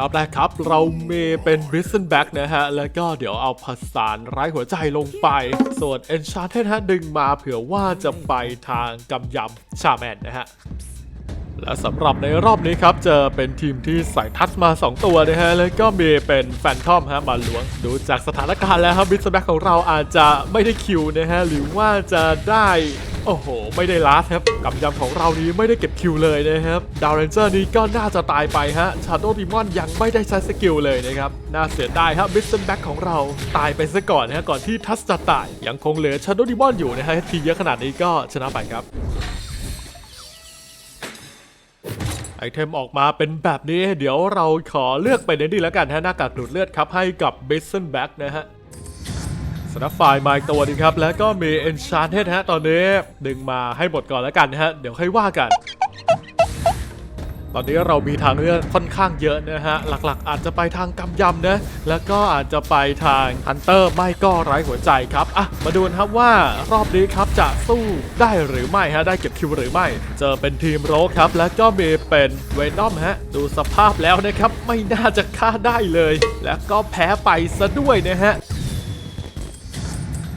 รอบแรกครับ เราเมเป็น b r i s t o n Back นะฮะ แล้วก็เดี๋ยวเอาผสานไร้หัวใจลงไป ส่วน Enchanted ฮะดึงมาเผื่อว่าจะไปทางกำยำชาแมนนะฮะและสำหรับในรอบนี้ครับจะเป็นทีมที่ใส่ทัชมา 2 ตัวนะฮะ แล้วก็มีเป็นแฟนทอมฮะมาหลวง ดูจากสถานการณ์แล้วครับบิสแบ็กของเราอาจจะไม่ได้คิวนะฮะ หรือว่าจะได้ โอ้โห ไม่ได้ลาสครับกำยำของเรานี้ไม่ได้เก็บคิวเลยนะครับดาวเรนเจอร์นี้ก็น่าจะตายไปฮะชาโดดิมอนยังไม่ได้ใช้สกิลเลยนะครับ น่าเสียดายครับบิสแบ็กของเราตายไปซะก่อนนะฮะก่อนที่ทัชจะตาย ยังคงเหลือชาโดดิมอนอยู่นะฮะทีเยอะขนาดนี้ก็ชนะไปครับไอเทมออกมาเป็นแบบนี้ เดี๋ยวเราขอเลือกไปในนี้แล้วกันฮะหน้ากากดูดเลือดครับให้กับ b i s o n Back นะฮะ สนับไฟล์มาอีกตัวนึงครับ แล้วก็มี Enchanted ฮะตอนนี้ ดึงมาให้หมดก่อนแล้วกันนะฮะ เดี๋ยวค่อยว่ากัน ตอนนี้เรามีทางเลือกค่อนข้างเยอะนะฮะ หลักๆ อาจจะไปทางกำยำนะ แล้วก็อาจจะไปทางฮันเตอร์ไม่ก็ไร้หัวใจครับ อะ มาดูกันครับว่ารอบนี้ครับจะสู้ได้หรือไม่ฮะ ได้เก็บคิวหรือไม่ เจอเป็นทีมโรคครับ แล้วก็มีเป็นเวนอมฮะ ดูสภาพแล้วนะครับ ไม่น่าจะฆ่าได้เลย แล้วก็แพ้ไปซะด้วยนะฮะ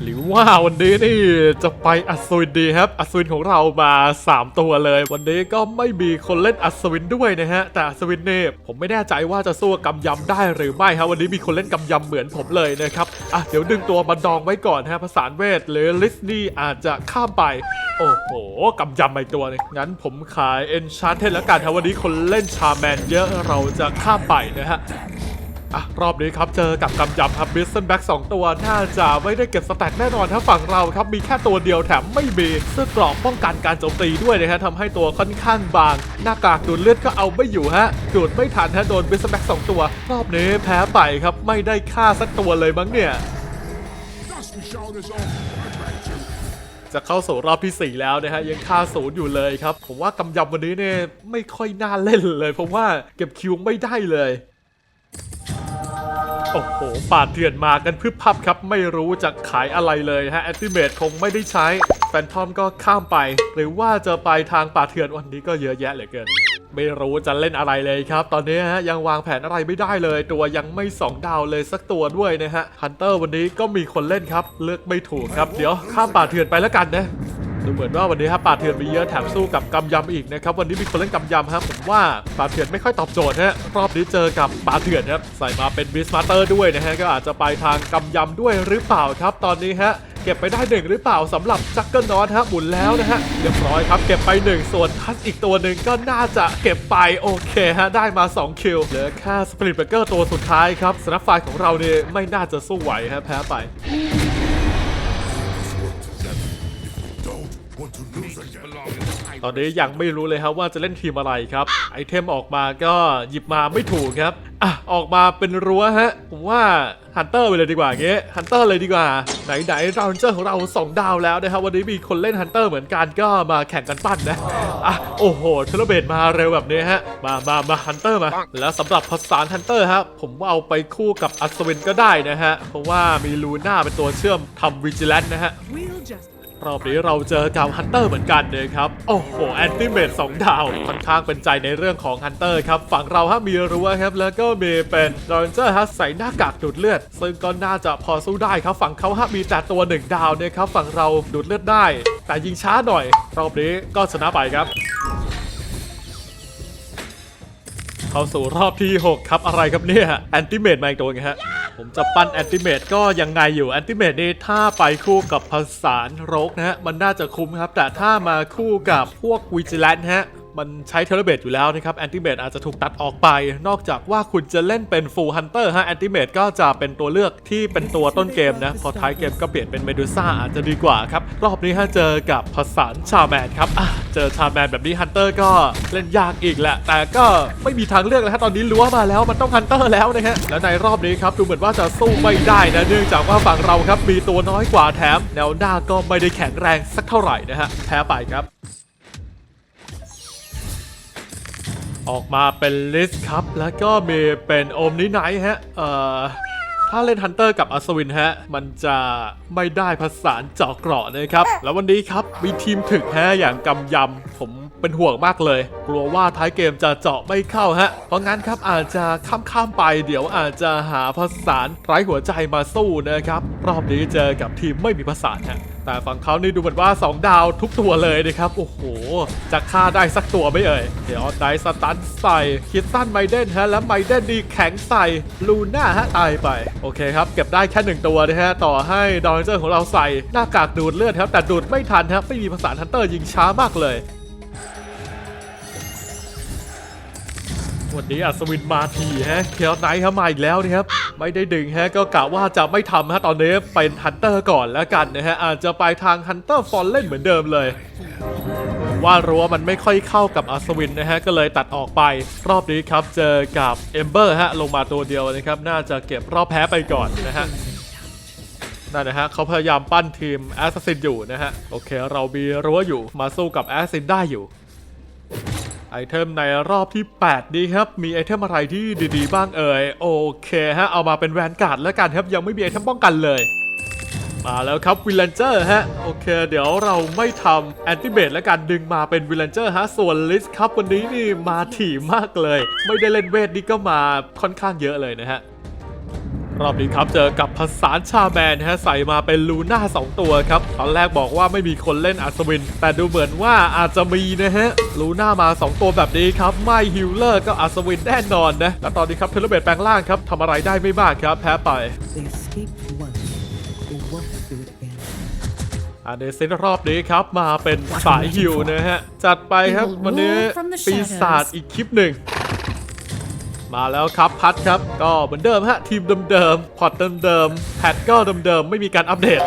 หรือว่าวันนี้นี่จะไปอัศวินดีครับ อัศวินของเรามา 3 ตัวเลย วันนี้ก็ไม่มีคนเล่นอัศวินด้วยนะฮะ แต่อัศวินเนี่ยผมไม่แน่ใจว่าจะสู้กับกำยำได้หรือไม่ครับวันนี้มีคนเล่นกำยำเหมือนผมเลยนะครับอะเดี๋ยวดึงตัวมาดองไว้ก่อนฮะภาษาเวทหรือลิสนี่อาจจะข้ามไป โอ้โหกำยำไปตัวนึงงั้นผมขายเอนชาร์เทนแล้วกันครับวันนี้คนเล่นชาแมนเยอะเราจะข้ามไปนะฮะ อะรอบนี้ครับเจอกับกำยำครับบิสเซนแบ็กสองตัวน่าจะไม่ได้เก็บสแต็กแน่นอนถ้าฝั่งเราครับมีแค่ตัวเดียวแถมไม่มีเสื้อกรอบป้องกันการโจมตีด้วยนะฮะทำให้ตัวค่อนข้างบาง หน้ากากดูดเลือดก็เอาไม่อยู่ฮะดูดไม่ทันฮะโดนบิสเซนแบ็กสองตัว รอบนี้แพ้ไปครับไม่ได้ฆ่าสักตัวเลยมั้งเนี่ยจะเข้าสู่รอบที่ 4 แล้วนะฮะยังค่าศูนย์อยู่เลยครับ ผมว่ากำยำวันนี้เนี่ยไม่ค่อยน่าเล่นเลย เพราะว่าเก็บคิวไม่ได้เลย โอ้โหปาดเถื่อนมากันพึบพับครับ ไม่รู้จะขายอะไรเลยฮะแอติเมตคงไม่ได้ใช้แฟนทอมก็ข้ามไป หรือว่าจะไปทางป่าเถื่อนวันนี้ก็เยอะแยะเหลือเกิน ไม่รู้จะเล่นอะไรเลยครับ ตอนนี้ฮะยังวางแผนอะไรไม่ได้เลย ตัวยังไม่สองดาวเลยสักตัวด้วยนะฮะฮันเตอร์วันนี้ก็มีคนเล่นครับ เลือกไม่ถูกครับ เดี๋ยวข้ามป่าเถื่อนไปแล้วกันนะ ดูเหมือนว่าวันนี้ครับป่าเถื่อนมีเยอะแถมสู้กับกำยำอีกนะครับวันนี้มีคนเล่นกำยำครับผมว่าป่าเถื่อนไม่ค่อยตอบโจทย์ฮะรอบนี้เจอกับป่าเถื่อนครับใส่มาเป็นบิสมาเตอร์ด้วยนะฮะก็อาจจะไปทางกำยำด้วยหรือเปล่าครับตอนนี้ฮะเก็บไปได้หนึ่งหรือเปล่าสำหรับจักเกิลนอตฮะหมุนแล้วนะฮะเรียบร้อยครับเก็บไปหนึ่งส่วนทัสอีกตัวหนึ่งก็น่าจะเก็บไปโอเคฮะได้มา2คิวเหลือแค่สปริตเบเกอร์ตัวสุดท้ายครับสนับไฟของเราเนี่ยไม่น่าจะสู้ไหวฮะแพ้ไป ตอนนี้ยังไม่รู้เลยครับว่าจะเล่นทีมอะไรครับไอเทมออกมาก็หยิบมาไม่ถูกครับอะออกมาเป็นรั้วฮะผมว่าฮันเตอร์ไปเลยดีกว่าเงี้ยฮันเตอร์เลยดีกว่าไหนไหนเราเจอของเรา2ดาวแล้วนะครับวันนี้มีคนเล่นฮันเตอร์เหมือนกันก็มาแข่งกันปั้นนะอะโอ้โหเทเลเบตมาเร็วแบบนี้ฮะมามามาฮันเตอร์มา แล้วสำหรับภาษานฮันเตอร์ครับผมว่าเอาไปคู่กับอัศวินก็ได้นะฮะเพราะว่ามีลูน่าเป็นตัวเชื่อมทำวิจิแลนนะฮะ We'll just รอบนี้เราเจอกับฮันเตอร์เหมือนกันเลยครับ โอ้โหแอนติเมตสองดาว ค่อนข้างเป็นใจในเรื่องของฮันเตอร์ครับ ฝั่งเราฮะมีรั้วครับ แล้วก็มีเป็นดอนเจอร์ฮะใส่หน้ากากดูดเลือด ซึ่งก็น่าจะพอสู้ได้ครับ ฝั่งเขาฮะมีแต่ตัวหนึ่งดาวเนี่ยครับ ฝั่งเราดูดเลือดได้ แต่ยิงช้าหน่อย รอบนี้ก็ชนะไปครับเข้าสู่รอบที่ 6 ครับอะไรครับเนี่ยแอนติเมตมาอีกตัวไงฮะ ผมจะปั้นแอนติเมตก็ยังไงอยู่แอนติเมตนี่ถ้าไปคู่กับภาษานโรกนะฮะมันน่าจะคุ้มครับ แต่ถ้ามาคู่กับพวกวิจิแลนฮะ มันใช้เทเลเบตอยู่แล้วนะครับแอนติเมตอาจจะถูกตัดออกไป นอกจากว่าคุณจะเล่นเป็นฟูลฮันเตอร์ฮะแอนติเมตก็จะเป็นตัวเลือกที่เป็นตัวต้นเกมนะ พอท้ายเกมก็เปลี่ยนเป็นเมดูซ่าอาจจะดีกว่าครับ รอบนี้ฮะเจอกับภาษานชาแมนครับเจอชาแมนแบบนี้ฮันเตอร์ก็เล่นยากอีกแหละ แต่ก็ไม่มีทางเลือกแล้วฮะตอนนี้ล้วมาแล้วมันต้องฮันเตอร์แล้วนะฮะแล้วในรอบนี้ครับดูเหมือนว่าจะสู้ไม่ได้นะเนื่องจากว่าฝั่งเราครับมีตัวน้อยกว่าแถมแนวหน้าก็ไม่ได้แข็งแรงสักเท่าไหร่นะฮะแพ้ไปครับ ออกมาเป็นลิสต์ครับ แล้วก็มีเป็นโอมนิไนท์ฮะ เอ่อ ถ้าเล่นฮันเตอร์กับอัศวินฮะ มันจะไม่ได้ผสานเจาะเกราะนะครับ แล้ววันนี้ครับ มีทีมถึกฮะ อย่างกำยำ ผมเป็นห่วงมากเลย กลัวว่าท้ายเกมจะเจาะไม่เข้าฮะ เพราะงั้นครับอาจจะข้ามข้ามๆไป เดี๋ยวอาจจะหาผสานไร้หัวใจมาสู้นะครับ รอบนี้เจอกับทีมไม่มีผสานฮะ แต่ฝั่งเขานี่ดูเหมือนว่า 2 ดาวทุกตัวเลยนะครับ โอ้โห จะฆ่าได้สักตัวไม่เอ่ย เดี๋ยวไดสตันใส่คิดสั้นไมเดนฮะ แล้วไมเดนดีแข็งใส่ลูน่าฮะตายไป โอเคครับ เก็บได้แค่หนึ่งตัวนะฮะ ต่อให้ดอนเจอร์ของเราใส่หน้ากากดูดเลือดครับ แต่ดูดไม่ทันครับไม่มีภาษาทันเตอร์ยิงช้ามากเลย วันนี้อัศวินมาทีฮะเคียวไนท์ครับมาอีกแล้วนะครับ ไม่ได้ดึงฮะก็กะว่าจะไม่ทำฮะตอนนี้เป็นฮันเตอร์ก่อนแล้วกันนะฮะอาจจะไปทางฮันเตอร์ฟอนเล่นเหมือนเดิมเลย ว่ารั้วมันไม่ค่อยเข้ากับอัศวินนะฮะก็เลยตัดออกไป รอบนี้ครับเจอกับเอมเบอร์ฮะลงมาตัวเดียวนะครับ น่าจะเก็บรอบแพ้ไปก่อนนะฮะนั่นนะฮะเขาพยายามปั้นทีมแอสซินอยู่นะฮะโอเค เรามีรั้วอยู่มาสู้กับแอสซินได้อยู่ ไอเทมในรอบที่ 8 นี้ครับ มีไอเทมอะไรที่ดีๆ บ้างเอ่ย โอเคฮะ เอามาเป็นแวนการ์ดแล้วกันครับ ยังไม่มีไอเทมป้องกันเลย มาแล้วครับวิลเลนเจอร์ฮะ โอเค เดี๋ยวเราไม่ทำแอนติเบตแล้วกันดึงมาเป็นวิลเลนเจอร์ฮะ ส่วนลิสครับวันนี้นี่มาถี่มากเลย ไม่ได้เล่นเวทนี่ก็มาค่อนข้างเยอะเลยนะฮะ รอบนี้ครับเจอกับภาษานชาแมนฮะใส่มาเป็นลูน่า2 ตัวครับ ตอนแรกบอกว่าไม่มีคนเล่นอัศวิน แต่ดูเหมือนว่าอาจจะมีนะฮะลูน่ามา 2 ตัวแบบนี้ครับ ไม่ฮิลเลอร์ก็อัศวินแน่นอนนะและตอนนี้ครับเทเลเบตแปลงล่างครับทำอะไรได้ไม่มากครับ แพ้ไปอันเดซินรอบนี้ครับมาเป็นสายฮิวนะฮะจัดไปครับวันนี้ปีศาจอีกคลิปหนึ่ง มาแล้วครับพัดครับ ก็เหมือนเดิมฮะ ทีมเดิมๆพอร์ตเดิมๆแพทก็เดิมๆไม่มีการอัปเดต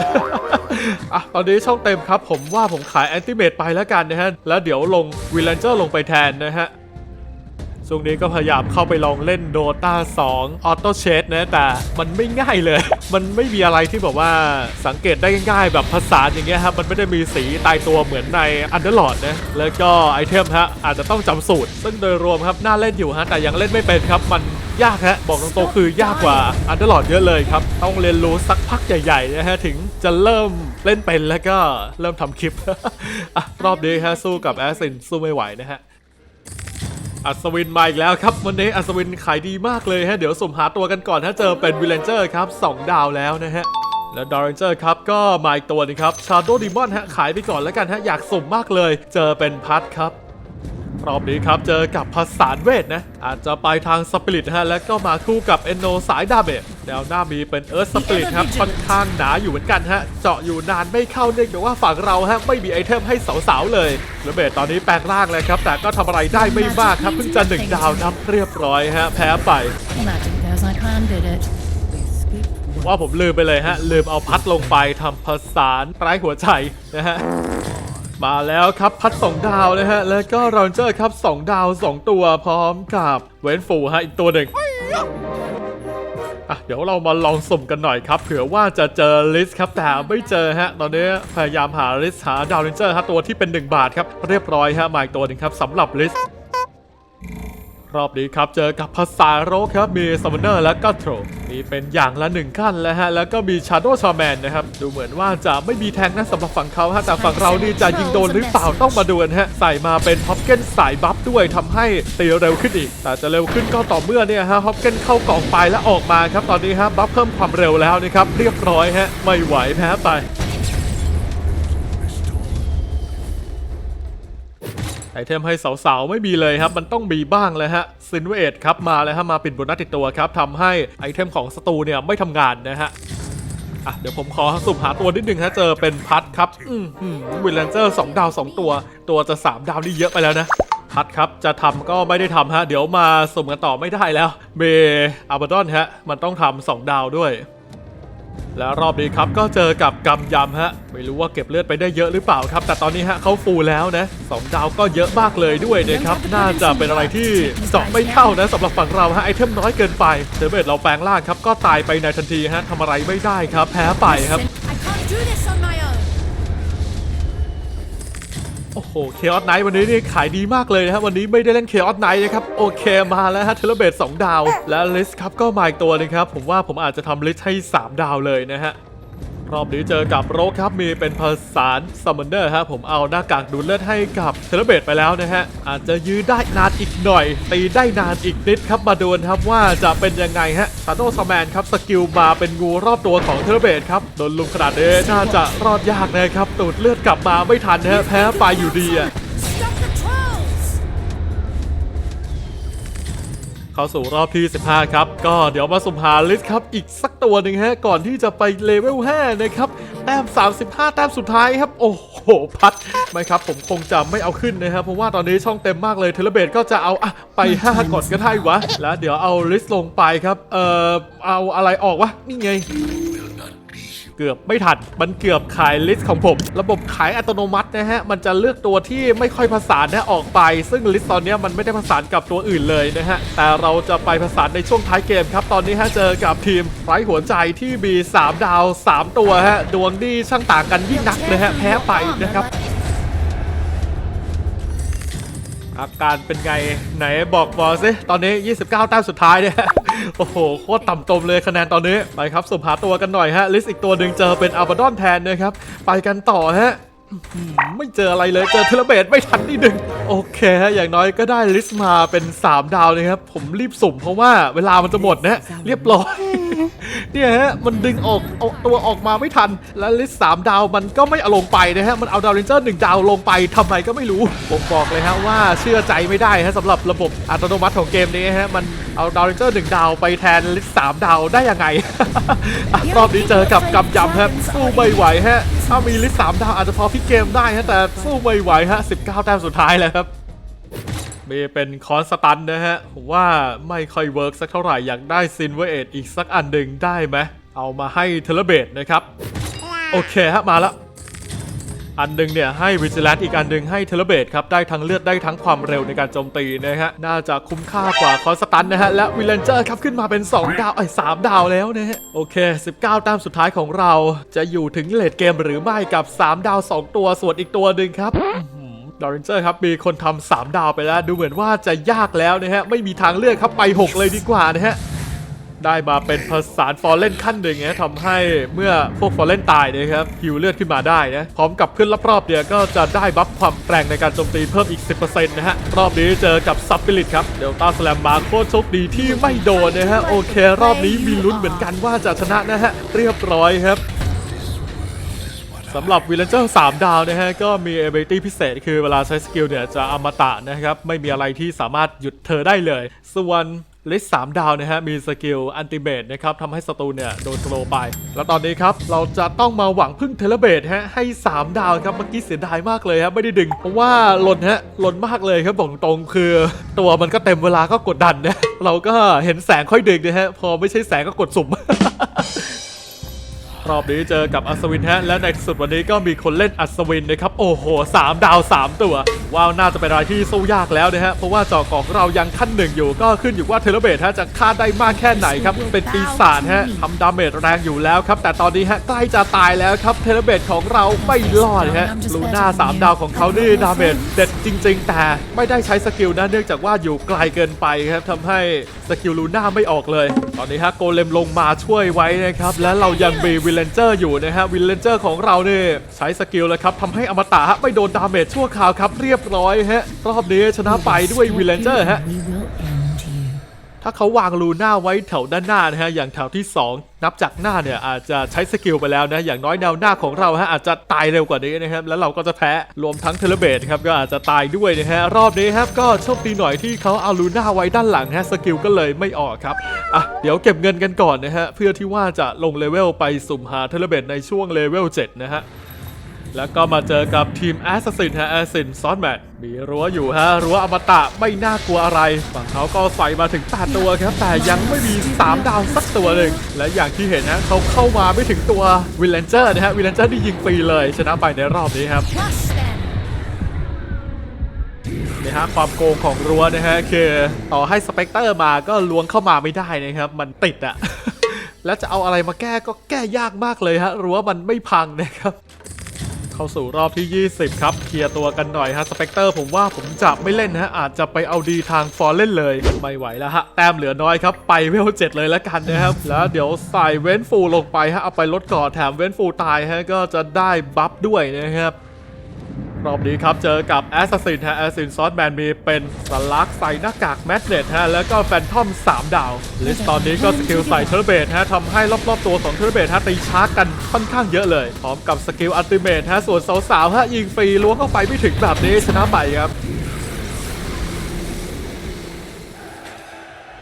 อะตอนนี้ช่องเต็มครับ ผมว่าผมขายแอนติเมตไปแล้วกันนะฮะ แล้วเดี๋ยวลงวิลเลนเจอร์ลงไปแทนนะฮะ ช่วงนี้ก็พยายามเข้าไปลองเล่น Dota 2 Auto c h a t นะแต่มันไม่ง่ายเลย มันไม่มีอะไรที่แบบว่าสังเกตได้ง่ายๆ แบบภาษาอย่างเงี้ยครับมันไม่ได้มีสีตายตัวเหมือนใน Underlord นะแล้วก็ไอเทมฮะอาจจะต้องจำสูตร ซึ่งโดยรวมครับน่าเล่นอยู่ฮะแต่ยังเล่นไม่เป็นครับมันยากฮะบอกตรงๆคือยากกว่า Underlord เยอะเลยครับ ต้องเรียนรู้สักพักใหญ่ๆนะฮะถึงจะเริ่มเล่นเป็นแล้วก็เริ่มทำคลิป รอบนี้ฮะสู้กับแอสซินสู้ไม่ไหวนะฮะ อัศวินมาอีกแล้วครับวันนี้อัศวินขายดีมากเลยฮะเดี๋ยวสุ่มหาตัวกันก่อนถ้าเจอเป็นวิลเลนเจอร์ครับ2ดาวแล้วนะฮะแล้วดอร์เรนเจอร์ครับก็มาอีกตัวหนึงครับชาโดดิมอนฮะขายไปก่อนแล้วกันฮะอยากสุ่มมากเลย เจอเป็นพัดครับ รอบนี้ครับเจอกับภาษานเวทนะ อาจจะไปทางสปิริตฮะ แล้วก็มาคู่กับเอนโนสายดาเมจแนวหน้ามีเป็นเอิร์ธสปิริตครับ ค่อนข้างหนาอยู่เหมือนกันฮะ เจาะอยู่นานไม่เข้าเนื่องจากว่าฝั่งเราฮะ ไม่มีไอเทมให้สาวๆเลยแล้วเบทตอนนี้แปลงร่างเลยครับ แต่ก็ทำอะไรได้ไม่มากครับ เพิ่งจะหนึ่งดาวนับเรียบร้อยฮะ แพ้ไปว่าผมลืมไปเลยฮะลืมเอาพัดลงไปทำผสานไร้หัวใจนะฮะ มาแล้วครับพัด 2 ดาวนะฮะ แล้วก็รอนเจอร์ครับ 2 ดาว 2 ตัวพร้อมกับเวนฟูฮะอีกตัวหนึ่งอะเดี๋ยวเรามาลองสุ่มกันหน่อยครับเผื่อว่าจะเจอลิสครับแต่ไม่เจอฮะ ตอนนี้พยายามหาลิสหาดาวเรนเจอร์ฮะตัวที่เป็น 1 บาทครับเรียบร้อยฮะมาอีกตัวหนึ่งครับสำหรับลิส รอบนี้ครับเจอกับภาษาโรคครับมีซัมมอนเนอร์และก็โทรมีเป็นอย่างละหนึ่งขั้นแล้วฮะแล้วก็มีชาโดว์ชาแมนนะครับดูเหมือนว่าจะไม่มีแทงนะสำหรับฝั่งเขาฮะแต่ฝั่งเรานี่จะยิงโดนหรือเปล่าต้องมาดูกันฮะใส่มาเป็นฮอปเกนสายบัฟด้วยทำให้ตีเร็วขึ้นอีก แต่จะเร็วขึ้นก็ต่อเมื่อเนี่ยฮะฮอปเกนเข้ากล่องไปแล้วออกมาครับตอนนี้ฮะบัฟเพิ่มความเร็วแล้วนะครับเรียบร้อยฮะไม่ไหวแพ้ไป ไอเทมให้สาวๆ ไม่มีเลยครับ มันต้องมีบ้างเลยฮะซินเวตครับมาเลยฮะมาปิดโบนัสติดตัวครับทำให้ไอเทมของสตูเนี่ยไม่ทำงานนะฮะอะเดี๋ยวผมขอสุ่มหาตัวนิดนึงฮะเจอเป็นพัดครับอืมวิลเลนเจอร์สองดาว2ตัว ตัวจะ3ดาวนี่เยอะไปแล้วนะพัดครับจะทำก็ไม่ได้ทำฮะ เดี๋ยวมาสุ่มกันต่อไม่ได้แล้วเบอาบาดอนฮะ มันต้องทำสองดาวด้วย และรอบนี้ครับก็เจอกับกำยำฮะ ไม่รู้ว่าเก็บเลือดไปได้เยอะหรือเปล่าครับ แต่ตอนนี้ฮะเขาฟูแล้วนะสองดาวก็เยอะมากเลยด้วยนะครับ น่าจะเป็นอะไรที่เจาะไม่เข้านะสำหรับฝั่งเราฮะไอเทมน้อยเกินไปเดเบตเราแปลงร่างครับก็ตายไปในทันทีฮะทำอะไรไม่ได้ครับ แพ้ไปครับ อ้โหเคออสไนท์วันนี้นี่ขายดีมากเลยนะครับวันนี้ไม่ได้เล่นเคออสไนท์นะครับโอเคมาแล้วฮะเทเลเบต2ดาว และลิสครับก็มาอีกตัวหนึงครับผมว่าผมอาจจะทำลิสให้ 3 ดาวเลยนะฮะ รอบนี้เจอกับโรคครับมีเป็นภาษาซัมมอนเนอร์ฮะผมเอาหน้ากากดูดเลือดให้กับเทเลเบตไปแล้วนะฮะ อาจจะยื้อได้นานอีกหน่อย ตีได้นานอีกนิดครับมาดูนครับว่าจะเป็นยังไงฮะชาโดสแมนครับสกิลมาเป็นงูรอบตัวของเทเลเบตครับโดนลุมขนาดนี้น่าจะรอดยากนะครับตูดเลือดกลับมาไม่ทันนะฮะแพ้ไปอยู่ดีอะ เข้าสู่รอบที่ 15 ครับ ก็เดี๋ยวมาสุ่มหาลิสต์ครับ อีกสักตัวหนึ่งฮะ ก่อนที่จะไปเลเวล 5 นะครับ แต้ม 35 แต้มสุดท้ายครับ โอ้โห พัด ไม่ครับ ผมคงจะไม่เอาขึ้นนะครับ เพราะว่าตอนนี้ช่องเต็มมากเลยเทเลเบตก็จะเอาอะไป 5 ก่อนก็ได้วะ แล้วเดี๋ยวเอาลิสต์ลงไปครับ เอ่อ เอาอะไรออกวะ นี่ไง เกือบไม่ทัน มันเกือบขายลิสต์ของผม ระบบขายอัตโนมัตินะฮะ มันจะเลือกตัวที่ไม่ค่อยผสานนะออกไป ซึ่งลิสต์ตอนนี้มันไม่ได้ผสานกับตัวอื่นเลยนะฮะ แต่เราจะไปผสานในช่วงท้ายเกมครับ ตอนนี้ฮะเจอกับทีมไร้หัวใจที่มี 3 ดาว 3 ตัวฮะ ดวงดีช่างต่างกันยิ่งนักเลยฮะ แพ้ไปนะครับ อาการเป็นไงไหนบอกบอสิตอนนี้ 29แต้มสุดท้ายเนี่ยโอ้โห โคตรต่ำตมเลยคะแนนตอนนี้ ไปครับสุ่มหาตัวกันหน่อยฮะ ลิสต์อีกตัวหนึ่งเจอเป็นอัลบาดอนแทนนะครับ ไปกันต่อฮะ ไม่เจออะไรเลยเจอเทเลเบตไม่ทันนิดนึงโอเคฮะอย่างน้อยก็ได้ลิสมาเป็น 3 ดาวเลยครับ ผมรีบสุ่มเพราะว่าเวลามันจะหมดนะเรียบร้อยเนี่ยฮะมันดึงออกเอาตัวออกมาไม่ทัน และลิสสามดาวมันก็ไม่เอาลงไปนะฮะมันเอาดาวเรนเจอร์หนึ่งดาวลงไปทำไมก็ไม่รู้ผมบอกเลยฮะว่าเชื่อใจไม่ได้ฮะสำหรับระบบอัตโนมัติของเกมนี้ฮะมัน เอาดาวเรนเจอร์หนึ่งดาวไปแทนลิสต์สามดาวได้ยังไงอะรอบนี้เจอกับกำยำครับสู้ไม่ไหวฮะถ้ามีลิสต์สามดาวอาจจะพอพลิกเกมได้ฮะแต่สู้ไม่ไหวฮะ19แต้มสุดท้ายแล้วครับมีเป็นคอนสตันนะฮะผมว่าไม่ค่อยเวิร์กสักเท่าไหร่อยากได้ซินเวอร์เออีกสักอันหนึ่งได้ไหมเอามาให้เทเลเบตนะครับ โอเคฮะมาแล้ว อันนึงเนี่ยให้วิจิ l ลน e อีกอันนึงให้เทเลเบตครับได้ทั้งเลือดได้ทั้งความเร็วในการโจมตีนะฮะน่าจะคุ้มค่ากว่าคอนสตันนะฮะและวิลเลนเจอร์ครับขึ้นมาเป็น 2 ดาวไอ้ย3ดาวแล้วนะฮะโอเค 19 แต้มสุดท้ายของเราจะอยู่ถึงเลดเกมหรือไม่กับ 3 ดาว 2 ตัวส่วนอีกตัวหนึ่งครับดอรินเจอร์ครับมีคนทำ3ดาวไปแล้ว ดูเหมือนว่าจะยากแล้วนะฮะไม่มีทางเลือกครับไป 6 เลยดีกว่านะฮะ ได้มาเป็นภาษานฟอร์เรนขั้นหนึ่งนะทำให้เมื่อพวกฟอร์เรนตายนะครับฮิวเลือดขึ้นมาได้นะพร้อมกับขึ้นรอบๆเนี่ยก็จะได้บัฟความแรงในการโจมตีเพิ่มอีก 10%นะฮะรอบนี้เจอกับซับปิลิตครับเดลต้าสแลมมาโคตรโชคดีที่ไม่โดนนะฮะโอเค รอบนี้มีลุ้นเหมือนกันว่าจะชนะนะฮะเรียบร้อยครับสำหรับวิลเลนเจอร์3ดาวนะฮะก็มี ability พิเศษ คือเวลาใช้สกิลเนี่ยจะอมตะนะครับ ไม่มีอะไรที่สามารถหยุดเธอได้เลย ส่วน ลิสต์3ดาวนะฮะมีสกิลอันติเมตนะครับทำให้ศัตรูเนี่ยโดนสโลว์ไป แล้วตอนนี้ครับ เราจะต้องมาหวังพึ่งเทเลเบตฮะให้ 3 ดาวครับเมื่อกี้เสียดายมากเลยครับไม่ได้ดึง เพราะว่าหล่นฮะหล่นมากเลยครับบอกตรงคือ ตัวมันก็เต็มเวลาก็กดดันนะเราก็เห็นแสงค่อยดึงนะฮะพอไม่ใช่แสงก็กดสุ่ม รอบนี้เจอกับอัศวินฮะและในที่สุดวันนี้ก็มีคนเล่นอัศวินนะครับโอ้โห3ดาว 3 ตัว ว้าวน่าจะเป็นอะไรที่สู้ยากแล้วนะฮะเพราะว่าเจอกของเรายังขั้นหนึ่งอยู่ก็ขึ้นอยู่ว่าเทเลเบตฮะจะฆ่าได้มากแค่ไหนครับเป็นปีศาจฮะทำดาเมจแรงอยู่แล้วครับแต่ตอนนี้ฮะใกล้จะตายแล้วครับเทเลเบตของเราไม่รอดฮะลูน่า3ดาวของเขานี่ดาเมจเด็ดจริง ๆ แต่ไม่ได้ใช้สกิลนะเนื่องจากว่าอยู่ไกลเกินไปครับทำให้สกิลลูน่าไม่ออกเลย ตอนนี้ฮะโกเลมลงมาช่วยไว้นะครับและเรายังมีวิลเลนเจอร์อยู่นะฮะวินเลนเจอร์ของเราเนี่ยใช้สกิลแล้วครับทำให้อมตะฮะไม่โดนดาเมจชั่วคราวครับเรียบร้อยฮะรอบนี้ชนะไปด้วยวินเลนเจอร์ฮะ ถ้าเขาวางลูน่าไว้แถวด้านหน้านะฮะอย่างแถวที่ 2 นับจากหน้าเนี่ยอาจจะใช้สกิลไปแล้วนะอย่างน้อยแนวหน้าของเราฮะอาจจะตายเร็วกว่านี้นะครับแล้วเราก็จะแพ้รวมทั้งเทเลเบตครับก็อาจจะตายด้วยนะฮะรอบนี้ครับก็โชคดีหน่อยที่เขาเอาลูน่าไว้ด้านหลังฮะสกิลก็เลยไม่ออกครับอะเดี๋ยวเก็บเงินกันก่อนนะฮะเพื่อที่ว่าจะลงเลเวลไปสุ่มหาเทเลเบตในช่วงเลเวล7นะฮะ แล้วก็มาเจอกับทีมแอสซินฮะแอสซินซอนแมทมีรั้วอยู่ฮะรั้วอมตะไม่น่ากลัวอะไร ฝั่งเขาก็ใส่มาถึง 8 ตัวครับ แต่ยังไม่มี 3 ดาวสักตัวหนึ่งและอย่างที่เห็นนะเขาเข้ามาไม่ถึงตัววิลเลนเจอร์นะฮะวิลเลนเจอร์ที่ยิงฟรีเลย ชนะไปในรอบนี้ครับนี่ฮะความโกงของรั้วนะฮะคือต่อให้สเปกเตอร์มาก็ล้วงเข้ามาไม่ได้นะครับ มันติดอะแล้วจะเอาอะไรมาแก้ก็แก้ยากมากเลยฮะรั้วมันไม่พังนะครับ เข้าสู่รอบที่ 20 ครับ เคลียร์ตัวกันหน่อยฮะสเปกเตอร์ผมว่าผมจะไม่เล่นนะฮะอาจจะไปเอาดีทางฟอร์เล่นเลย ไม่ไหวแล้วฮะ แต้มเหลือน้อยครับ ไปเวลเจ็ดเลยแล้วกันนะครับ แล้วเดี๋ยวใส่เว้นฟูลงไปฮะเอาไปลดก่อนแถมเว้นฟูตายฮะก็จะได้บัฟด้วยนะครับ รอบนี้ครับ เจอกับแอสซัสซินฮะแอสซัสซินซอสแมนมีเป็นสลักใส่หน้ากากแมกเนตฮะแล้วก็แฟนทอม 3 ดาว ลิสตอนนี้ก็สกิลใส่เทอร์เบทฮะทำให้รอบๆตัวของเทอร์เบทฮะตีช้ากันค่อนข้างเยอะเลย พร้อมกับสกิลอัลติเมทฮะส่วนสาวๆฮะยิงฟรีล้วงเข้าไปไม่ถึงแบบนี้ชนะไปครับ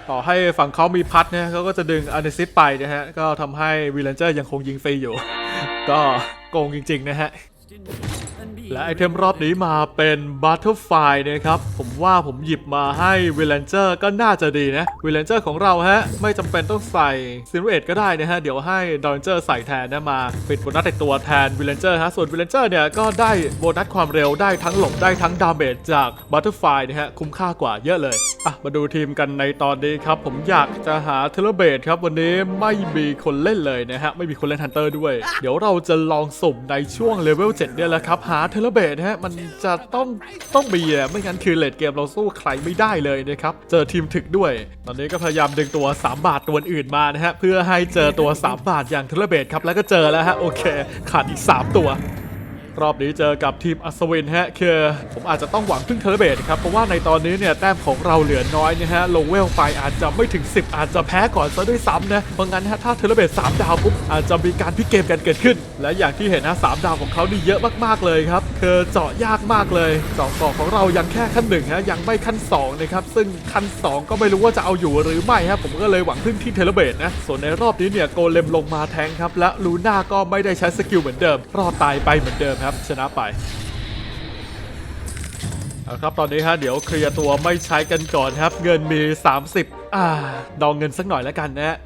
ต่อให้ฝั่งเขามีพัดเนี่ยเขาก็จะดึงอ n นซิสไปนะฮะ ก็ทำให้วีเลนเจอร์ยังคงยิงฟรีอยู่ ก็โกงจริง ๆ นะฮะ และไอเทมรอบนี้มาเป็น Butterfly นะครับ ผมว่าผมหยิบมาให้วิลเลนเจอร์ก็น่าจะดีนะวิลเลนเจอร์ของเราฮะ ไม่จำเป็นต้องใส่ซิลูเอตก็ได้นะฮะ เดี๋ยวให้ดอนเจอร์ใส่แทนนะมาปิดโบนัสในตัวแทนวิลเลนเจอร์ฮะ ส่วนวิลเลนเจอร์เนี่ยก็ได้โบนัสความเร็วได้ทั้งหลบได้ทั้งดาเมจจาก Butterfly นะฮะ คุ้มค่ากว่าเยอะเลย อะ มาดูทีมกันในตอนนี้ครับ ผมอยากจะหาเทเลเบตครับวันนี้ไม่มีคนเล่นเลยนะฮะไม่มีคนเล่นฮันเตอร์ด้วย เดี๋ยวเราจะลองสุ่มในช่วงเลเวล7เนี่ยแหละครับหาเทเลเบตฮะมันจะต้องต้องมีอะไม่งั้นคือเลดเกมเราสู้ใครไม่ได้เลยนะครับเจอทีมถึกด้วย ตอนนี้ก็พยายามดึงตัว 3 บาทตัวอื่นมานะฮะเพื่อให้เจอตัว 3 บาทอย่างเทเลเบตครับแล้วก็เจอแล้วฮะโอเคขาดอีก 3 ตัว รอบนี้เจอกับทีมอัศวินฮะคือผมอาจจะต้องหวังพึ่งเทเลเบตครับ เพราะว่าในตอนนี้เนี่ยแต้มของเราเหลือน้อยนะฮะลงเวลไปอาจจะไม่ถึง 10 อาจจะแพ้ก่อนซะด้วยซ้ำนะเพราะงั้นฮะถ้าเทเลเบต3ดาวปุ๊บอาจจะมีการพลิกเกมกันเกิดขึ้น และอย่างที่เห็นนะ3ดาวของเขานี่เยอะมากๆเลยครับคือเจาะยากมากเลยเจาะสองของเรายังแค่ขั้นหนึ่งฮะยังไม่ขั้นสองนะครับซึ่งขั้นสองก็ไม่รู้ว่าจะเอาอยู่หรือไม่ฮะผมก็เลยหวังพึ่งที่เทเลเบตนะส่วนในรอบนี้เนี่ยโกเลมลงมาแทงครับและลูน่าก็ไม่ได้ใช้สกิลเหมือนเดิม รอดตายไปเหมือนเดิมครับชนะไปเอาครับตอนนี้ฮะเดี๋ยวเคลียร์ตัวไม่ใช้กันก่อนครับ เงินมี 30 อ่าดองเงินสักหน่อยแล้วกันนะ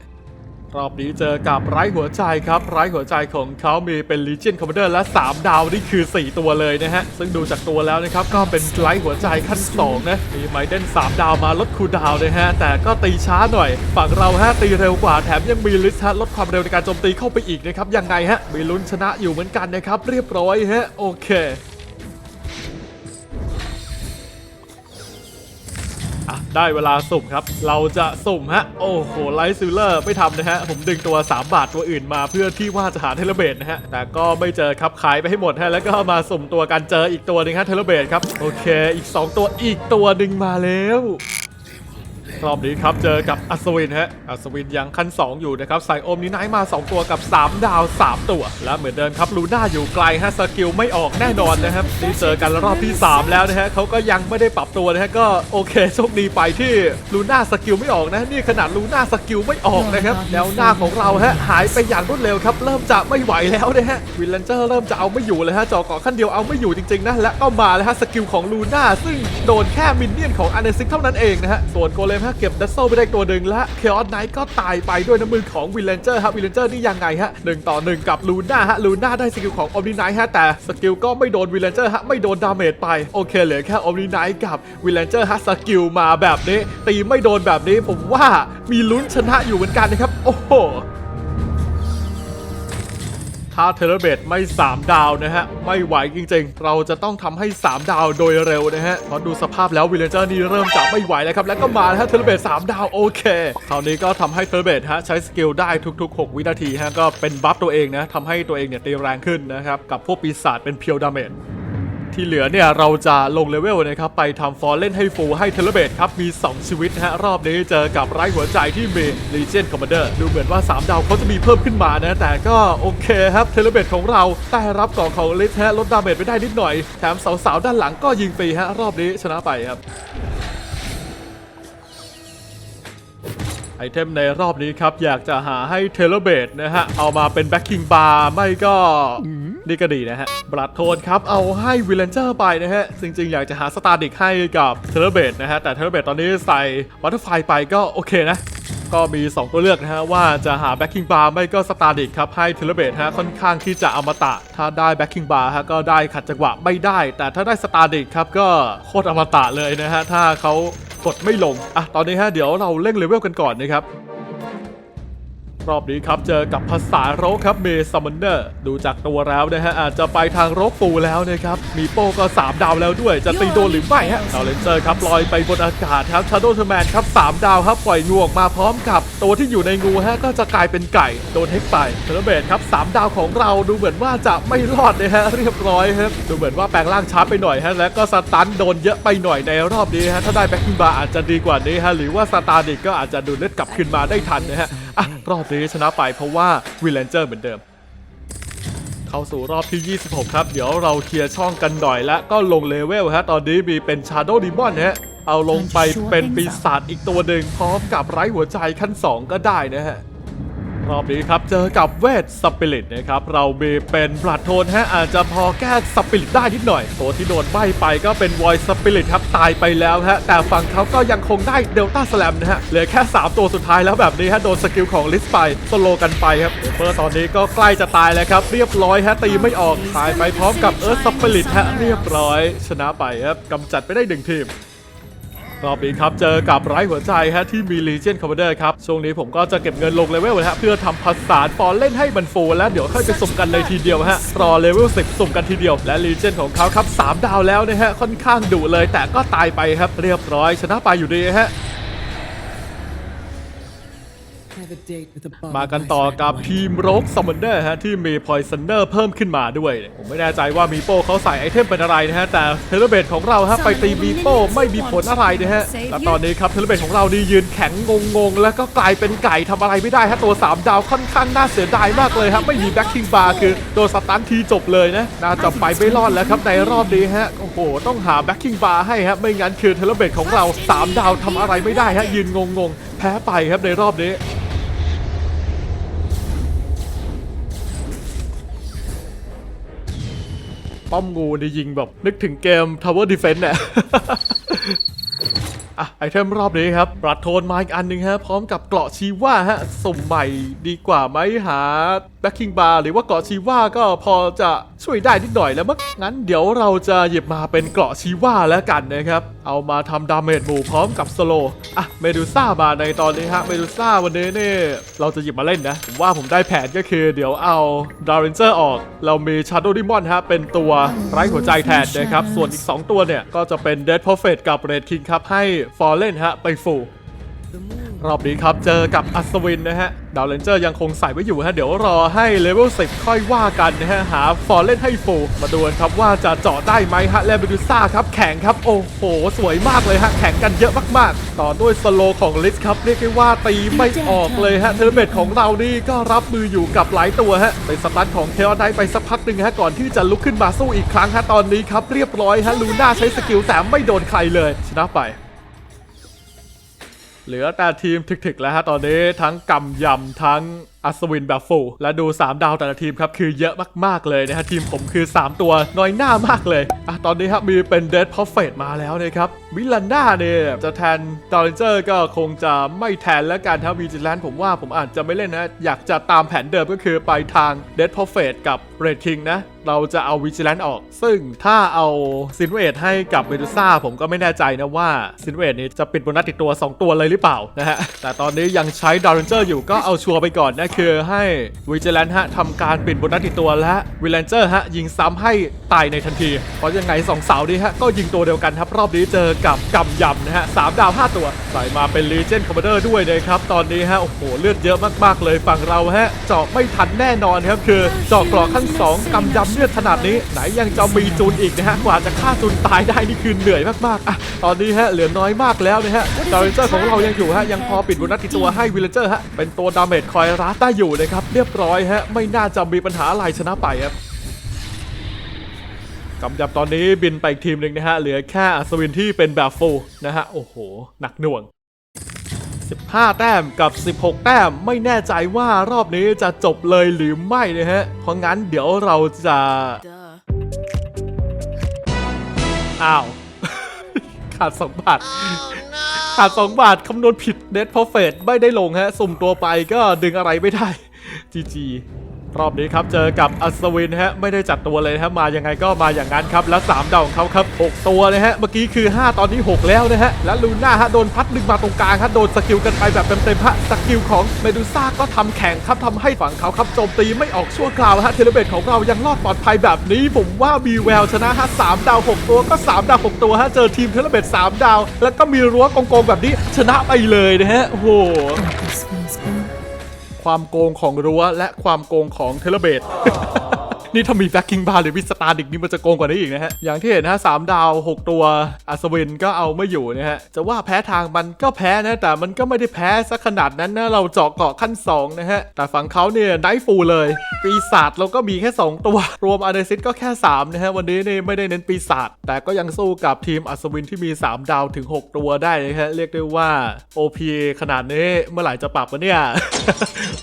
รอบนี้เจอกับไร้หัวใจครับไร้หัวใจของเขามีเป็น Legion Commander และ 3 ดาวนี่คือ 4 ตัวเลยนะฮะ ซึ่งดูจากตัวแล้วนะครับ ก็เป็นไร้หัวใจขั้น 2 นะ มีไมเดน3 ดาวมาลดคูดาวน์นะฮะ แต่ก็ตีช้าหน่อย ฝั่งเราฮะตีเร็วกว่าแถมยังมีลิสฮะลดความเร็วในการโจมตีเข้าไปอีกนะครับยังไงฮะมีลุ้นชนะอยู่เหมือนกันนะครับเรียบร้อยฮะโอเค อะได้เวลาสุ่มครับ เราจะสุ่มฮะ โอ้โหไลท์ซิลเลอร์ไม่ทำนะฮะ ผมดึงตัว 3 บาทตัวอื่นมาเพื่อที่ว่าจะหาเทเลเบตนะฮะ แต่ก็ไม่เจอครับขายไปให้หมดฮะ แล้วก็มาสุ่มตัวกันเจออีกตัวหนึงฮะเทเลเบตครับ โอเค อีก 2 ตัวอีกตัวหนึ่งมาแล้ว รอบนี้ครับเจอกับอัศวินฮะอัศวินยังขั้น 2 อยู่นะครับใส่โอมนิไนท์มา 2 ตัวกับ 3 ดาว 3 ตัว และเหมือนเดิมครับลูน่าอยู่ไกลฮะสกิลไม่ออกแน่นอนนะครับนี่เจอกันรอบที่ 3 แล้วนะฮะเขาก็ยังไม่ได้ปรับตัวนะฮะก็โอเคโชคดีไปที่ลูน่าสกิลไม่ออกนะนี่ขนาดลูน่าสกิลไม่ออกนะครับแนวหน้าของเราฮะหายไปอย่างรวดเร็วครับเริ่มจะไม่ไหวแล้วนะฮะวิลเลนเจอร์เริ่มจะเอาไม่อยู่เลยฮะจอเกาะขั้นเดียวเอาไม่อยู่จริงๆนะและก็มาแล้วฮะสกิลของลูน่าซึ่งโดนแค่มินเนี่ยนของอันเดซิกเท่านั้นเองนะฮะส่วนโกเลมฮะเก็บดัซโซไปได้ตัวหนึ่งและเคออสไนท์ก็ตายไปด้วยน้ำมือของวิลเลนเจอร์ฮะวิลเลนเจอร์นี่ยังไงฮะหนึ่งต่อหนึ่งกับลูน่าฮะลูน่าได้สกิลของออมนิไนท์ฮะแต่สกิลก็ไม่โดนวิลเลนเจอร์ฮะไม่โดนดาเมจไปโอเคเหลือแค่ออมนิไนท์กับวิลเลนเจอร์ฮะสกิลมาแบบนี้ตีไม่โดนแบบนี้ผมว่ามีลุ้นชนะอยู่เหมือนกันนะครับโอ้โห ท้าเทเลเบตไม่ 3 ดาวนะฮะ ไม่ไหวจริงๆ เราจะต้องทำให้ 3 ดาวโดยเร็วนะฮะเพราะดูสภาพแล้ววิลเลนเจอร์นี่เริ่มจะไม่ไหวแล้วครับ แล้วก็มาฮะเทเลเบต3ดาวโอเคคราวนี้ก็ทำให้เทเลเบตฮะใช้สกิลได้ทุก ๆ 6 วินาทีฮะก็เป็นบัฟตัวเองนะทำให้ตัวเองเนี่ยตีแรงขึ้นนะครับกับพวกปีศาจเป็นเพียวดาเมจ ที่เหลือเนี่ยเราจะลงเลเวลนะครับไปทำฟอร์เล่นให้ฟูให้เทเลเบตครับ มี 2 ชีวิตนะฮะรอบนี้เจอกับไร้หัวใจที่มี Legion Commander ดูเหมือนว่า 3 ดาวเขาจะมีเพิ่มขึ้นมานะ แต่ก็โอเคครับเทเลเบตของเราแต่รับก่อนของลิทฮะลดดาเมจไปได้นิดหน่อย แถมสาวๆด้านหลังก็ยิงฟรีฮะรอบนี้ชนะไปครับไอเทมในรอบนี้ครับ อยากจะหาให้เทเลเบตนะฮะ เอามาเป็นแบ็คคิงบาร์ไม่ก็ นี่ก็ดีนะฮะ บลัดโทนครับ เอาให้วิลเลนเจอร์ไปนะฮะ จริงๆ อยากจะหาสตาร์ดิกให้กับเทเลเบตนะฮะ แต่เทเลเบตตอนนี้ใส่วัตเตอร์ไฟไปก็โอเคนะ ก็มี 2 ตัวเลือกนะฮะ ว่าจะหาแบ็คคิงบาร์ไม่ก็สตาร์ดิกครับ ให้เทเลเบตฮะ ค่อนข้างที่จะอมตะ ถ้าได้แบ็คคิงบาร์ฮะ ก็ได้ขัดจังหวะไม่ได้ แต่ถ้าได้สตาร์ดิกครับก็โคตรอมตะเลยนะฮะถ้าเขากดไม่ลงอะตอนนี้ฮะเดี๋ยวเราเร่งเลเวลกันก่อนนะครับ รอบนี้ครับเจอกับภาษาโรคครับเมซัมมอนเนอร์ดูจากตัวแล้วนะฮะอาจจะไปทางโรคปูแล้วนะครับมีโป้ก็ 3 ดาวแล้วด้วย จะตีโดนหรือไม่ฮะดาวเลนเจอร์ครับลอยไปบนอากาศครับชาร์โดว์แมนครับ3ดาวครับปล่อยงูออกมาพร้อมกับ ตัวที่อยู่ในงูฮะก็จะกลายเป็นไก่โดนเฮกไปเทเลเบตครับ3ดาวของเราดูเหมือนว่าจะไม่รอดนะฮะเรียบร้อยครับดูเหมือนว่าแปลงร่างช้าไปหน่อยฮะแล้วก็สตันโดนเยอะไปหน่อยในรอบนี้ฮะถ้าได้แบ็คคิงบาอาจจะดีกว่านี้ฮะหรือว่าสตาร์ดิกก็อาจจะดูเลือดกลับคืนมาได้ทันนะฮะ อะรอบนี้ชนะไปเพราะว่าวิลเลนเจอร์เหมือนเดิม เข้าสู่รอบที่ 26 ครับ เดี๋ยวเราเคลียร์ช่องกันหน่อยและก็ลงเลเวลฮะ ตอนนี้มีเป็นชาร์โดดีมอนฮะ เอาลงไปเป็นปีศาจอีกตัวหนึ่งพร้อมกับไร้หัวใจขั้น 2 ก็ได้นะฮะ รอบนี้ครับเจอกับเวทสปิริตนะครับ เรามีเป็นบลัดโทนฮะอาจจะพอแก้สปิริตได้นิดหน่อยตัวที่โดนใบไปก็เป็นวอยสปิริตครับตายไปแล้วฮะแต่ฝั่งเขาก็ยังคงได้เดลต้าสแลมนะฮะเหลือแค่ 3 ตัวสุดท้ายแล้วแบบนี้ฮะโดนสกิลของลิสไปสโลกันไปครับเปอร์ตอนนี้ก็ใกล้จะตายแล้วครับ เรียบร้อยฮะตีไม่ออกตายไปพร้อมกับเอิร์ธสปิริตฮะเรียบร้อย ชนะไปครับกำจัดไปได้หนึ่งทีม รอบนี้ครับเจอกับไร้หัวใจฮะที่มีลีเจนคอมมานเดอร์ครับ ช่วงนี้ผมก็จะเก็บเงินลงเลเวลฮะเพื่อทำภาษาฟอนเล่นให้มันฟูแล้วเดี๋ยวค่อยไปสุ่มกันเลยทีเดียวฮะรอเลเวลสิบสุ่มกันทีเดียว และลีเจนของเขาครับ3ดาวแล้วนะฮะค่อนข้างดุเลยแต่ก็ตายไปครับเรียบร้อยชนะไปอยู่ดีฮะ มากันต่อกับทีมโรกซัมมอนเนอร์ฮะที่มีพอยซันเนอร์เพิ่มขึ้นมาด้วย ผมไม่แน่ใจว่ามีโป้เขาใส่ไอเทมเป็นอะไรนะฮะ แต่เทเลเบตของเราฮะไปตีมีโป้ไม่มีผลอะไรนะฮะ และตอนนี้ครับเทเลเบตของเรานี่ยืนแข็งงงๆ แล้วก็กลายเป็นไก่ทำอะไรไม่ได้ฮะตัว 3 ดาวค่อนข้างน่าเสียดายมากเลยครับไม่มีแบ็คคิงบาร์คือโดนสตันทีจบเลยนะน่าจะไปไม่รอดแล้วครับในรอบนี้ฮะโอ้โหต้องหาแบ็คคิงบาร์ให้ฮะไม่งั้นคือเทเลเบตของเราสามดาวทำอะไรไม่ได้ฮะยืนงงๆ แพ้ไปครับในรอบนี้ ป้อมงูนี่ยิงแบบ นึกถึงเกม Tower Defense เนี่ยอะไอเทมรอบนี้ครับปรัดโทนมาอีกอันหนึ่งฮะพร้อมกับเกราะชีว่าฮะสมใหม่ดีกว่าไหมหาแบ็คคิงบาร์หรือว่าเกราะชีว่าก็พอจะ ช่วยได้นิดหน่อยแล้วมั้งงั้นเดี๋ยวเราจะหยิบมาเป็นเกราะชีว่าแล้วกันนะครับ เอามาทำดาเมจหมู่พร้อมกับสโลอะเมดูซ่ามาในตอนนี้ฮะเมดูซ่าวันนี้เนี่ยเราจะหยิบมาเล่นนะผมว่าผมได้แผนก็คือ เดี๋ยวเอาดารินเจอร์ออก เรามีชาร์โดดิมอนฮะเป็นตัวไร้หัวใจแทนนะครับส่วนอีก 2 ตัวเนี่ยก็จะเป็นเด d พ r เฟ t กับเรดคิงครับให้ฟอร์เล่นฮะไปฟู รอบนี้ครับเจอกับอัศวินนะฮะดาวเลนเจอร์ยังคงใส่ไว้อยู่ฮะเดี๋ยวรอให้เลเวล10 ค่อยว่ากันนะฮะหาฟอร์เล่นให้ฟูมาดูนครับว่าจะเจาะได้ไหมฮะและเบดูซ่าครับแข่งครับโอ้โห สวยมากเลยฮะแข่งกันเยอะมากๆ ต่อด้วยสโลของลิสครับเรียกได้ว่าตีไม่ออกเลยฮะเทอร์เมตของเรานี่ก็รับมืออยู่กับหลายตัวฮะเป็นสตันของเทอร์ไนไปสักพักหนึ่งฮะก่อนที่จะลุกขึ้นมาสู้อีกครั้งฮะตอนนี้ครับเรียบร้อยฮะลูน่าใช้สกิลแต่ไม่โดนใครเลยชนะไป เหลือแต่ทีมถึกๆแล้วฮะตอนนี้ทั้งกำยำทั้งอัศวินแบบฟูและดู 3 ดาวแต่ละทีมครับคือเยอะมาก ๆ เลยนะฮะทีมผมคือ 3 ตัวน้อยหน้ามากเลยอะตอนนี้ครับมีเป็นเด d พ r เฟ t มาแล้วนะครับวิลันดาเนี่ยจะแทนดอร์เรนเจอร์ก็คงจะไม่แทนแล้วกันถ้าวีจิแลนผมว่าผมอาจจะไม่เล่นนะ อยากจะตามแผนเดิมก็คือไปทางเด d พ r เฟ t กับเรดคิงนะเราจะเอาวิจิแลนออก ซึ่งถ้าเอาซินเวทให้กับเมดูซ่าผมก็ไม่แน่ใจนะว่าซินเวทนี้จะปิดโบนัสติดตัว 2 ตัวเลยหรือเปล่านะฮะแต่ตอนนี้ยังใช้ดาร์เรนเจอร์อยู่ก็เอาชัวร์ไปก่อนนะคือให้วิจิแลนฮะทำการปิดบนัสติดตัวและวิลเลนเจอร์ฮะยิงซ้ำให้ตายในทันที เพราะยังไงสองสาวนี้ฮะก็ยิงตัวเดียวกันครับรอบนี้เจอกับกำยำนะฮะสามดาว5ตัว ใส่มาเป็น Legion Commander ด้วยนะครับตอนนี้ฮะโอ้โหเลือดเยอะมากๆเลยฝั่งเราฮะเจาะไม่ทันแน่นอนครับคือเจาะกรอกขั้นสองกำยำเลือดขนาดนี้ ไหนยังจะมีจูนอีกนะฮะกว่าจะฆ่าจูนตายได้นี่คือเหนื่อยมากๆอะตอนนี้ฮะเหลือน้อยมากแล้วนะฮะดาริเจอร์ของเรายังอยู่ฮะยังพอปิดบนัสติดตัวให้วิลเลนเจอร์ฮะเป็นตัวดาเมจคอยรัดได้อยู่นะครับ เรียบร้อยฮะ ไม่น่าจะมีปัญหาอะไรชนะไปครับกำจับตอนนี้บินไปอีกทีมหนึ่งนะฮะ เหลือแค่อัศวินที่เป็นแบบฟูนะฮะ โอ้โห หนักหน่วง 15 แต้มกับ 16 แต้มไม่แน่ใจว่ารอบนี้จะจบเลยหรือไม่นะฮะ เพราะงั้นเดี๋ยวเราจะ อ้าว ขาด2บาท ขาด2บาทคำนวณผิดเน็ตพอเฟตไม่ได้ลงฮะ สุ่มตัวไปก็ดึงอะไรไม่ได้จีจี รอบนี้ครับเจอกับอัศวินฮะไม่ได้จัดตัวเลยฮะมายังไงก็มาอย่างนั้นครับแล้ว3ดาวของเขาครับ 6 ตัวนะฮะเมื่อกี้คือ 5 ตอนนี้ 6 แล้วนะฮะแล้วลูน่าฮะโดนพัดดึงมาตรงกลางฮะโดนสกิลกันไปแบบเต็มๆฮะสกิลของเมดูซ่าก็ทำแข่งครับทำให้ฝั่งเขาครับโจมตีไม่ออกชั่วคราวฮะเทเลเบตของเรายังรอดปลอดภัยแบบนี้ ผมว่ามีแววชนะฮะสามดาว 6 ตัวก็ 3 ดาว 6 ตัวฮะเจอทีมเทเลเบต3 ดาว แล้วก็มีรั้วโกงๆแบบนี้ชนะไปเลยนะฮะโอ้โห ความโกงของรั้วและความโกงของเทเลเบต นี่ถ้ามีแบ็กกิ้งบาร์หรือวิสตาร์ดิกนี่มันจะโกงกว่านี้อีกนะฮะ อย่างที่เห็นนะฮะสามดาว 6 ตัวอัศวินก็เอาไม่อยู่นะฮะ จะว่าแพ้ทางมันก็แพ้นะ แต่มันก็ไม่ได้แพ้ซะขนาดนั้นนะ เราเจาะเกาะขั้น 2 นะฮะ แต่ฝั่งเขาเนี่ยไนฟูเลย ปีศาจเราก็มีแค่ 2 ตัว รวมอาเดซิสก็แค่ 3 นะฮะ วันนี้นี่ไม่ได้เน้นปีศาจแต่ก็ยังสู้กับทีมอัศวินที่มี 3 ดาวถึง 6 ตัวได้นะฮะเรียกได้ว่า OP ขนาดนี้เมื่อไหร่จะปรับวะเนี่ย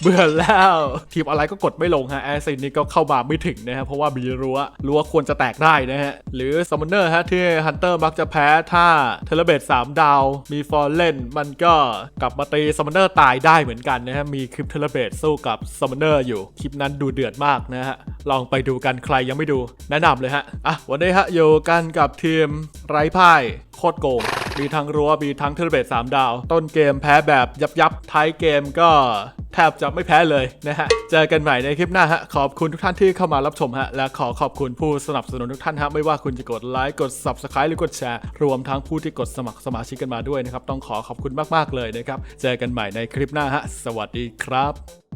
เบื่อแล้ว ทีมอะไรก็กดไม่ลงฮะแอซินนี่ก็เข้ามาไม่ถึงนะฮะเพราะว่ามีรั้วรั้วควรจะแตกได้นะฮะหรือซัมมอนเนอร์ฮะที่ฮันเตอร์มักจะแพ้ถ้าเทเลเบต3 ดาว มีฟอร์เล่นมันก็กลับมาตีซัมมอนเนอร์ตายได้เหมือนกันนะฮะมีคลิปเทเลเบตสู้กับซัมมอนเนอร์อยู่คลิปนั้นดูเดือดมากนะฮะลองไปดูกันใครยังไม่ดูแนะนำเลยฮะอะวันนี้ฮะอยู่กันกับทีมไร้พ่ายโคตรโกง มีทั้งรั้วมีทั้งเทเลเบต3ดาว ต้นเกมแพ้แบบยับยับท้ายเกมก็แทบจะไม่แพ้เลยนะฮะ เจอกันใหม่ในคลิปหน้าฮะ ขอบคุณทุกท่านที่เข้ามารับชมฮะ และขอขอบคุณผู้สนับสนุนทุกท่านฮะ ไม่ว่าคุณจะกดไลค์ กด Subscribe หรือกดแชร์ รวมทั้งผู้ที่กดสมัครสมาชิกกันมาด้วยนะครับ ต้องขอขอบคุณมากๆเลยนะครับ เจอกันใหม่ในคลิปหน้าฮะ สวัสดีครับ